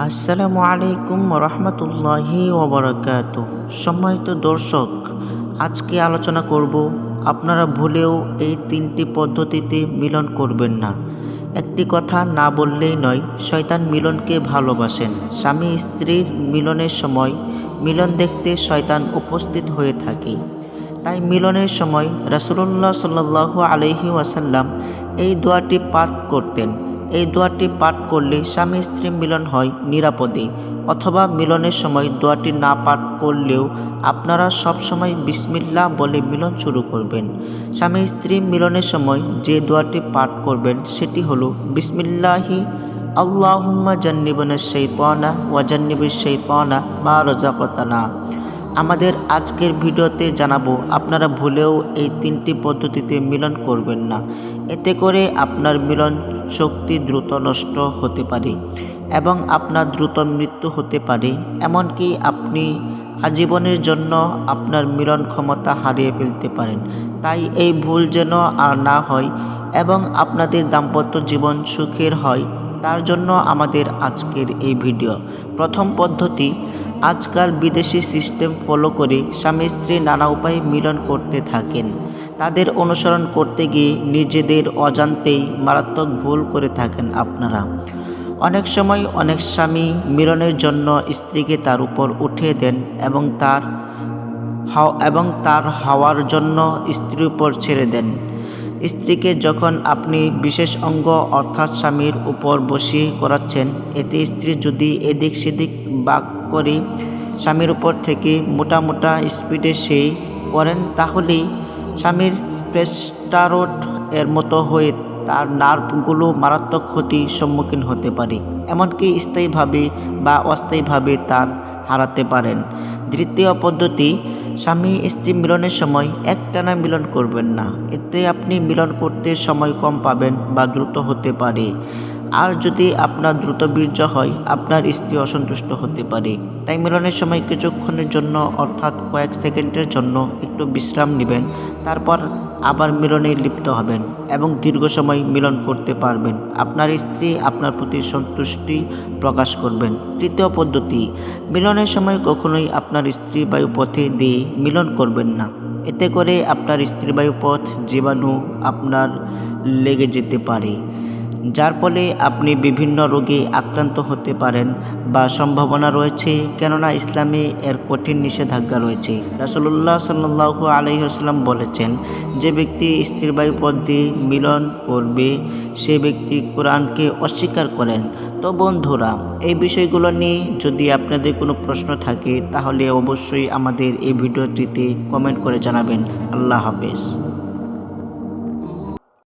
আসসালামু আলাইকুম রহমতুল্লাহি ওবরাকাত সম্মানিত দর্শক, আজকে আলোচনা করব, আপনারা ভুলেও এই তিনটি পদ্ধতিতে মিলন করবেন না। একটি কথা না বললেই নয়, শয়তান মিলনকে ভালোবাসেন। স্বামী স্ত্রীর মিলনের সময় মিলন দেখতে শয়তান উপস্থিত হয়ে থাকে। তাই মিলনের সময় রাসুলুল্লাহ সাল্লাহ আলহি ওয়াসাল্লাম এই দোয়াটি পাঠ করতেন। এই দোয়াটি পাঠ করলে স্বামী স্ত্রী মিলন হয় নিরাপদে, অথবা মিলনের সময় দোয়াটি না পাঠ করলেও আপনারা সব সময় বিসমিল্লা বলে মিলন শুরু করবেন। স্বামী স্ত্রী মিলনের সময় যে দোয়াটি পাঠ করবেন সেটি হলো, বিসমিল্লাহি আল্লাহুম্মা জান্নিবনা শৈতানা ওয়া সেই শৈতানা মা রজাকতানা আমাদের আজকের ভিডিওতে জানাব, আপনারা ভুলেও এই তিনটি পদ্ধতিতে মিলন করবেন না। এতে করে আপনার মিলন শক্তি দ্রুত নষ্ট হতে পারে এবং আপনার দ্রুত মৃত্যু হতে পারে। এমনকি আপনি আজীবনের জন্য আপনার মিলন ক্ষমতা হারিয়ে ফেলতে পারেন। তাই এই ভুল যেন আর না হয় এবং আপনাদের দাম্পত্য জীবন সুখের হয়, তার জন্য আমাদের আজকের এই ভিডিও। প্রথম পদ্ধতি আজকাল বিদেশি সিস্টেম ফলো করে স্বামী স্ত্রী নানা উপায়ে মিলন করতে থাকেন। তাদের অনুসরণ করতে গিয়ে নিজেদের অজান্তেই মারাত্মক ভুল করে থাকেন আপনারা। অনেক সময় অনেক স্বামী মিলনের জন্য স্ত্রীকে তার উপর উঠিয়ে দেন এবং তার এবং তার হাওয়ার জন্য স্ত্রীর উপর ছেড়ে দেন। স্ত্রীকে যখন আপনি বিশেষ অঙ্গ অর্থাৎ স্বামীর উপর বসিয়ে করাচ্ছেন, এতে স্ত্রী যদি এদিক সেদিক বাক করে স্বামীর উপর থেকে মোটা মোটা স্পিডে সেই করেন, তাহলেই স্বামীর প্রেস্টারোট এর মতো হয়ে তার নার্ভগুলো মারাত্মক ক্ষতির সম্মুখীন হতে পারে। এমনকি স্থায়ীভাবে বা অস্থায়ীভাবে তার হারাতে পারেন। দ্বিতীয় পদ্ধতি স্বামী স্ত্রী মিলনের সময় একটানা মিলন করবেন না। এতে আপনি মিলন করতে সময় কম পাবেন বা দ্রুত হতে পারে। আর যদি আপনার দ্রুত বীর্য হয়, আপনার স্ত্রী অসন্তুষ্ট হতে পারে। তাই মিলনের সময় কিছুক্ষণের জন্য অর্থাৎ কয়েক সেকেন্ডের জন্য একটু বিশ্রাম নেবেন। তারপর আবার মিলনে লিপ্ত হবেন এবং দীর্ঘ সময় মিলন করতে পারবেন। আপনার স্ত্রী আপনার প্রতি সন্তুষ্টি প্রকাশ করবেন। তৃতীয় পদ্ধতি, মিলনের সময় কখনোই আপনার স্ত্রী বায়ু পথে দিয়ে মিলন করবেন না। এতে করে আপনার স্ত্রী বায়ু পথ জীবাণু আপনার লেগে যেতে পারে। যার ফলে আপনি বিভিন্ন রোগে আক্রান্ত হতে পারেন বা সম্ভাবনা রয়েছে, কেননা ইসলামে এর কঠিন নিষেধাজ্ঞা রয়েছে। রাসুল্লাহ সাল্লু আলহিহাস্লাম বলেছেন, যে ব্যক্তি স্ত্রীর বায়ুপথ দিয়ে মিলন করবে, সে ব্যক্তি কোরআনকে অস্বীকার করেন। তো বন্ধুরা, এই বিষয়গুলো নিয়ে যদি আপনাদের কোনো প্রশ্ন থাকে, তাহলে অবশ্যই আমাদের এই ভিডিওটিতে কমেন্ট করে জানাবেন। আল্লাহ হাফেজ।